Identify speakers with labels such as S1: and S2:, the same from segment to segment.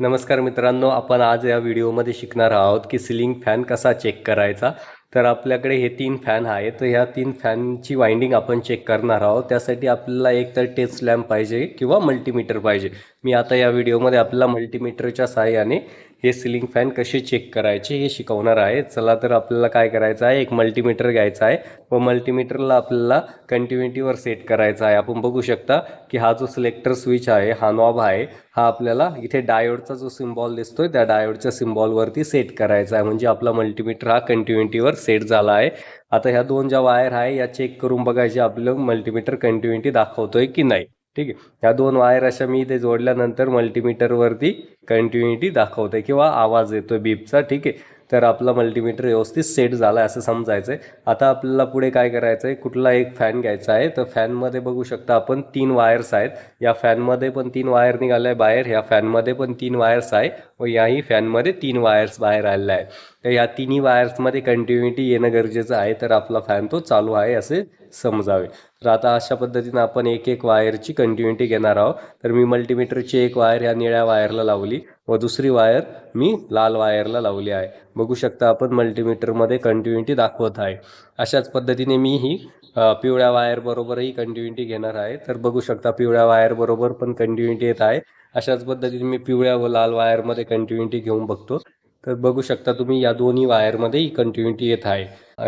S1: नमस्कार मित्रांनो आपण आज या व्हिडिओमध्ये शिकणार आहोत की सिलिंग फॅन कसा चेक करायचा. तर आपल्याकडे हे तीन फॅन आहेत. तर ह्या तीन फॅनची वाइंडिंग आपण चेक करणार आहोत. त्यासाठी आपल्याला एक तर टेस्ट लॅम्प पाहिजे किंवा मल्टीमीटर पाहिजे. मी आता या व्हिडिओमध्ये आपल्याला मल्टीमीटरच्या सहाय्याने हे सिलिंग फॅन कसे चेक करायचे हे शिकवणार आहे. चला तर आपल्याला काय करायचं आहे? एक मल्टीमीटर घ्यायचा आहे. व मल्टीमीटरला आपल्याला कंटिन्युटीवर सेट करायचा आहे. आपण बघू शकता की हा जो सिलेक्टर स्विच आहे हा नॉब आहे हा आपल्याला इथे डायोडचा जो सिम्बॉल दिसतोय त्या डायोडच्या सिम्बॉलवरती सेट करायचा आहे. म्हणजे आपला मल्टीमीटर हा कंटिन्युटीवर सेट झाला आहे. आता ह्या दोन ज्या वायर आहे या चेक करून बघायचे आपलं मल्टीमीटर कंटिन्युटी दाखवतोय की नाही. ठीक आहे. ह्या दोन वायर अशा मी इथे जोडल्यानंतर मल्टीमीटरवरती कंटिन्युटी दाखवते किंवा आवाज येतोय बीपचा ठीक आहे. तर आपला मल्टीमीटर व्यवस्थित सेट झाला आहे असं समजायचं आहे आता आपल्याला पुढे काय करायचं आहे कुठला एक फॅन घ्यायचा आहे. तर फॅनमध्ये बघू शकता आपण तीन वायर्स आहेत. या फॅनमध्ये पण तीन वायर निघाल्या बाहेर. ह्या फॅनमध्ये पण तीन वायर्स आहे. व याही फॅनमध्ये तीन वायर्स बाहेर आलेल्या आहे तर या तिन्ही वायर्समध्ये कंटिन्युटी येणं गरजेचं आहे तर आपला फॅन तो चालू आहे असे समजावे. तर आता अशा पद्धतीनं आपण एक एक वायरची कंटिन्युटी घेणार आहोत. तर मी मल्टीमीटरची एक वायर ह्या निळ्या वायरला लावली व दुसरी वायर मी लाल वायरला लावली आहे. बघू शकता आपण मल्टीमीटरमध्ये कंटिन्युटी दाखवत आहे. अशाच पद्धतीने मी ही पिवळ्या वायरबरोबरही कंटिन्युटी घेणार आहे. तर बघू शकता पिवळ्या वायरबरोबर पण कंटिन्युटी येत आहे. अशाच पद्धतीने मी पिवळ्या व लाल वायरमध्ये कंटिन्युटी घेऊन बघतो. तर बघू शकता तुम्ही या दोन्ही वायरमध्येही कंटिन्युटी येत आहे.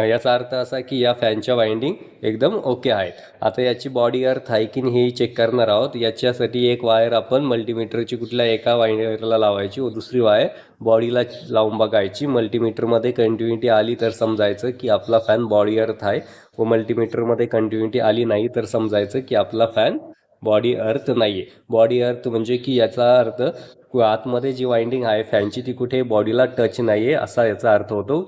S1: याचा अर्थ असा की या फॅनच्या वाइंडिंग एकदम ओके आहेत. आता याची बॉडी अर्थ आहे की नाही हे चेक करणार आहोत. याच्यासाठी एक वायर आपण मल्टीमीटरची कुठल्या एका वायरला लावायची व दुसरी वायर बॉडीला लावून बघायची. मल्टीमीटरमध्ये कंटिन्युटी आली तर समजायचं की आपला फॅन बॉडी अर्थ आहे व मल्टीमीटरमध्ये कंटिन्युटी आली नाही तर समजायचं की आपला फॅन बॉडी अर्थ नाही आहे बॉडी अर्थ म्हणजे की याचा अर्थ आतमध्ये जी वाइंडिंग आहे फॅनची ती कुठे बॉडीला टच नाही आहे असा याचा अर्थ होतो.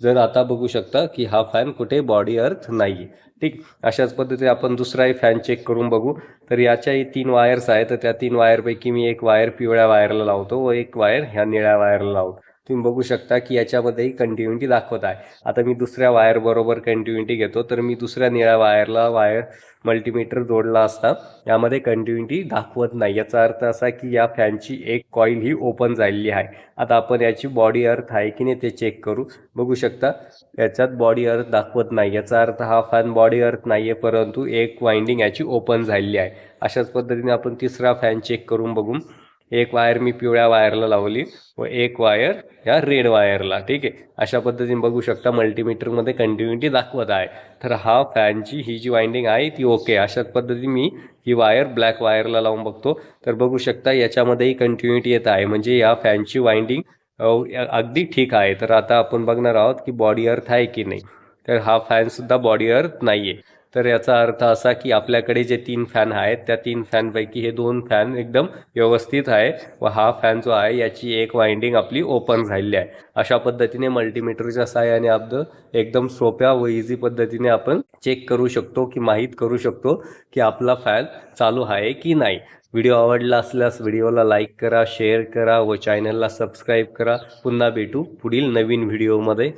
S1: जर आता बघू शकता की हा फॅन कुठे बॉडी अर्थ नाही आहे ठीक? अशाच पद्धतीने आपण दुसराही फॅन चेक करून बघू. तर याच्याही तीन वायर्स आहेत. तर त्या तीन वायरपैकी मी एक वायर पिवळ्या वायरला लावतो व एक वायर ह्या निळ्या वायरला लावतो. तुम्ही बघू शकता की याच्यामध्येही कंटिन्युटी दाखवत आहे. आता मी दुसऱ्या वायर बरोबर कंटिन्युटी घेतो तर मी दुसऱ्या निळ्या वायरला वायर मल्टीमीटर जोडला असता यामध्ये कंटिन्युटी दाखवत नाही. याचा अर्थ असा की या फॅनची एक कॉईल ही ओपन झालेली आहे. आता आपण याची बॉडी अर्थ आहे की नाही ते चेक करू. बघू शकता याच्यात बॉडी अर्थ दाखवत नाही. याचा अर्थ हा फॅन बॉडी अर्थ नाही आहे परंतु एक वाइंडिंग याची ओपन झालेली आहे. अशाच पद्धतीने आपण तिसरा फॅन चेक करून बघू. एक वायर मी पिवळ्या वायरला लावली व एक वायर या रेड वायरला ठीक आहे? अशा पद्धतीने बघू शकता मल्टीमीटरमध्ये कंटिन्युटी दाखवत आहे. तर हा फॅनची ही जी वाइंडिंग आहे ती ओके अशाच पद्धतीने मी ही वायर ब्लॅक वायरला लावून बघतो. तर बघू शकता याच्यामध्येही कंटिन्युटी येत आहे. म्हणजे या फॅनची वाइंडिंग अगदी ठीक आहे. तर आता आपण बघणार आहोत की बॉडी अर्थ आहे की नाही. तर हा फॅनसुद्धा बॉडी अर्थ नाही आहे तर याचा अर्थ असा की आपल्याकडे जे तीन फॅन आहेत त्या तीन फॅनपैकी हे दोन फॅन एकदम व्यवस्थित आहे व हा फॅन जो आहे याची एक वाइंडिंग आपली ओपन झालेली आहे. अशा पद्धतीने मल्टीमीटरच्या सहाय्याने आपलं एकदम सोप्या व इझी पद्धतीने आपण चेक करू शकतो की माहीत करू शकतो की आपला फॅन चालू आहे की नाही. व्हिडिओ आवडला असल्यास व्हिडिओला लाईक करा शेअर करा व चॅनलला सबस्क्राईब करा. पुन्हा भेटू पुढील नवीन व्हिडिओमध्ये